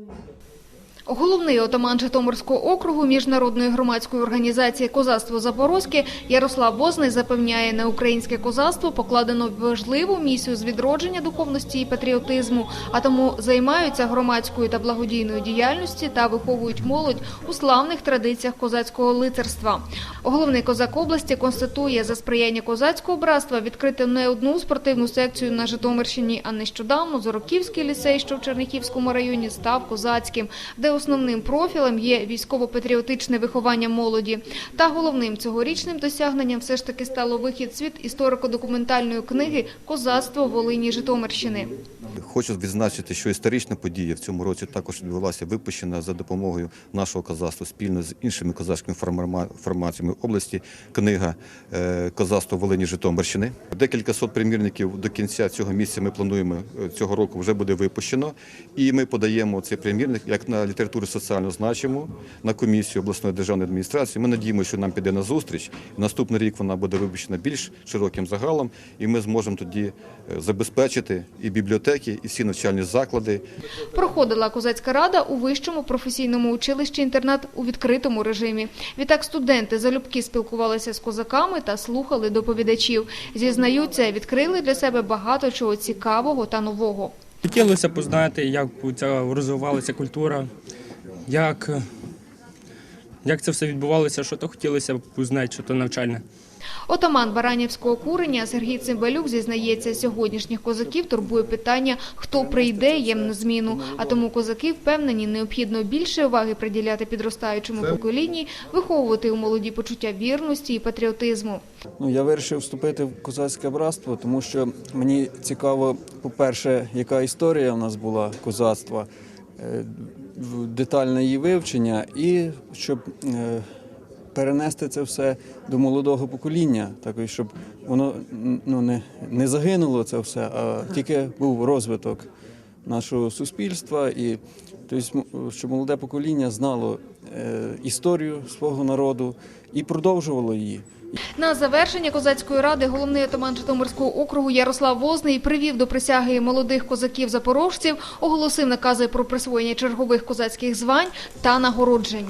really ridiculous. Головний отаман Житомирського округу міжнародної громадської організації Козацтво Запорозьке Ярослав Возний запевняє, на українське козацтво покладено важливу місію з відродження духовності і патріотизму, а тому займаються громадською та благодійною діяльністю та виховують молодь у славних традиціях козацького лицарства. Головний козак області констатує, за сприяння козацького братства відкрити не одну спортивну секцію на Житомирщині, а нещодавно Зороківський ліцей, що в Черніхівському районі, став козацьким, де основним профілем є військово-патріотичне виховання молоді. Та головним цьогорічним досягненням все ж таки стало вихід світ історико-документальної книги «Козацтво Волині Житомирщини». Хочу відзначити, що історична подія в цьому році також відбулася випущена за допомогою нашого козацтва спільно з іншими козацькими формаціями області. Книга е, «Козацтво Волині Житомирщини». Декілька сот примірників до кінця цього місяця ми плануємо е, цього року вже буде випущено. І ми подаємо цей примірник як на літературу соціально значиму на комісію обласної державної адміністрації. Ми надіємося, що нам піде на зустріч. Наступний рік вона буде випущена більш широким загалом, і ми зможемо тоді е, забезпечити і бібліотеки, і всі навчальні заклади Проходила козацька рада у вищому професійному училищі інтернат у відкритому режимі. Відтак студенти залюбки спілкувалися з козаками та слухали доповідачів. Зізнаються, відкрили для себе багато чого цікавого та нового. Хотілося познати, як ця розвивалася культура, як, як це все відбувалося, що то хотілося б познати, що то навчальне. Отаман Баранівського курення Сергій Цимбалюк зізнається, сьогоднішніх козаків турбує питання, хто прийде їм на зміну. А тому козаки впевнені, необхідно більше уваги приділяти підростаючому поколінні, виховувати у молоді почуття вірності і патріотизму. Ну, я вирішив вступити в козацьке братство, тому що мені цікаво, по-перше, яка історія в нас була козацтва, е, в- детальне її вивчення, і щоб е, перенести це все до молодого покоління, також, щоб воно ну, не, не загинуло це все, а тільки був розвиток нашого суспільства, і тобто, щоб молоде покоління знало е, історію свого народу і продовжувало її. На завершення козацької ради головний отаман Житомирського округу Ярослав Возний привів до присяги молодих козаків-запорожців, оголосив накази про присвоєння чергових козацьких звань та нагороджень.